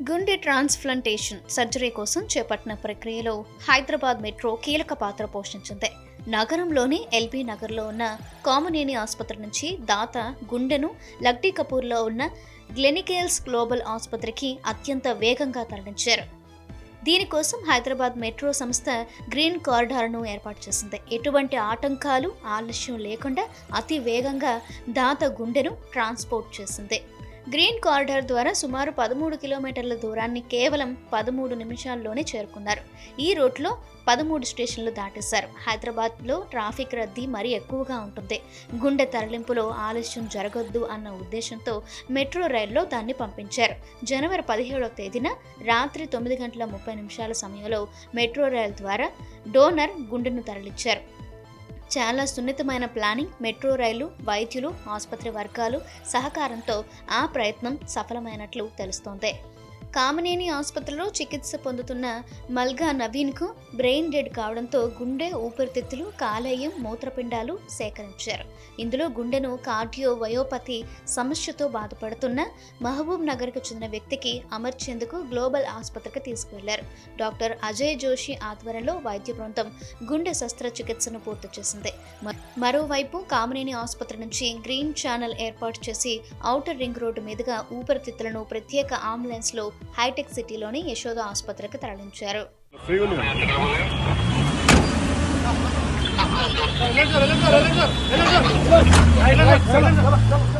గుండె transplantation surgery కోసం చేపట్టిన ప్రక్రియలో హైదరాబాద్ మెట్రో కీలక పాత్ర పోషించింది. నగరంలోని ఎల్బీ నగర్లో ఉన్న కామనేని ఆసుపత్రి నుంచి దాత గుండెను లక్డీ కపూర్లో ఉన్న గ్లెనికేల్స్ గ్లోబల్ ఆసుపత్రికి అత్యంత వేగంగా తరలించారు. దీనికోసం హైదరాబాద్ మెట్రో సంస్థ గ్రీన్ కారిడార్ను ఏర్పాటు చేసింది. ఎటువంటి ఆటంకాలు ఆలస్యం లేకుండా అతి వేగంగా దాత గుండెను ట్రాన్స్పోర్ట్ చేసింది. గ్రీన్ కారిడార్ ద్వారా సుమారు పదమూడు కిలోమీటర్ల దూరాన్ని కేవలం పదమూడు నిమిషాల్లోనే చేరుకున్నారు. ఈ రూట్లో పదమూడు స్టేషన్లు దాటేశారు. హైదరాబాద్లో ట్రాఫిక్ రద్దీ మరీ ఎక్కువగా ఉంటుంది. గుండె తరలింపులో ఆలస్యం జరగొద్దు అన్న ఉద్దేశంతో మెట్రో రైల్లో దాన్ని పంపించారు. జనవరి పదిహేడవ తేదీన రాత్రి తొమ్మిది గంటల ముప్పై నిమిషాల సమయంలో మెట్రో రైల్ ద్వారా డోనర్ గుండెను తరలించారు. చాలా సున్నితమైన ప్లానింగ్ మెట్రో రైలు వైద్యులు ఆసుపత్రి వర్గాలు సహకారంతో ఆ ప్రయత్నం సఫలమైనట్లు తెలుస్తోంది. కామనేని ఆసుపత్రిలో చికిత్స పొందుతున్న మల్గా నవీన్కు బ్రెయిన్ డెడ్ కావడంతో గుండె ఊపిరితిత్తులు కాలేయం మూత్రపిండాలు సేకరించారు. ఇందులో గుండెను కార్డియో వయోపతి సమస్యతో బాధపడుతున్న మహబూబ్ నగర్కు చెందిన వ్యక్తికి అమర్చేందుకు గ్లోబల్ ఆసుపత్రికి తీసుకువెళ్ళారు. డాక్టర్ అజయ్ జోషి ఆధ్వర్యంలో వైద్య బృందం గుండె శస్త్రచికిత్సను పూర్తి చేసింది. మరోవైపు కామనేని ఆసుపత్రి నుంచి గ్రీన్ ఛానల్ ఏర్పాటు చేసి ఔటర్ రింగ్ రోడ్డు మీదుగా ఊపిరితిత్తులను ప్రత్యేక అంబులెన్స్లో హైటెక్ సిటీలోని యశోద ఆసుపత్రికి తరలించారు sir, sir, sir. Sir. Sir.